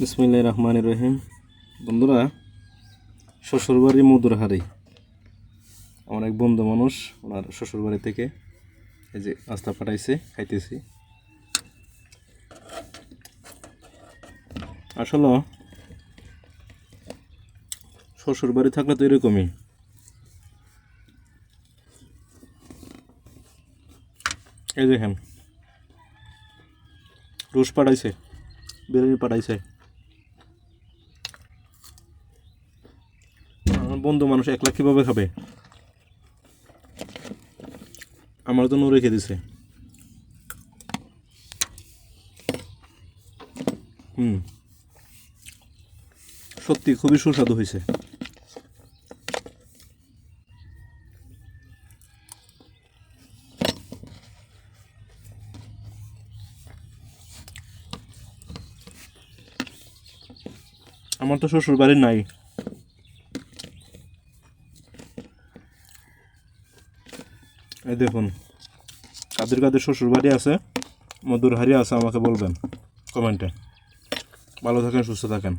বিসমিল্লাহ রহমান রহিম। বন্ধুরা, শ্বশুরবাড়ি মধুরহারি আমার এক বন্ধু মানুষ, ওনার শ্বশুরবাড়ি থেকে এই যে নাস্তা পাঠাইছে, খাইতেছি। আসলে, শ্বশুরবাড়ি থাকলে তো এরকমই। এই দেখেন, রুশ পাঠাইছে বিরিয়ানি পাঠাইছে। আমার বন্ধু মানুষ একলা কীভাবে খাবে? আমার জন্য রেখে দিছে। হুম। সত্যি খুবই সুস্বাদু হয়েছে। আমার তো শ্বশুর বাড়ি নাই। এই দেখুন, কাদের কাদের শ্বশুরবাড়ি আছে, মধুর হারি আছে, আমাকে বলবেন, কমেন্টে। ভালো থাকেন, সুস্থ থাকেন।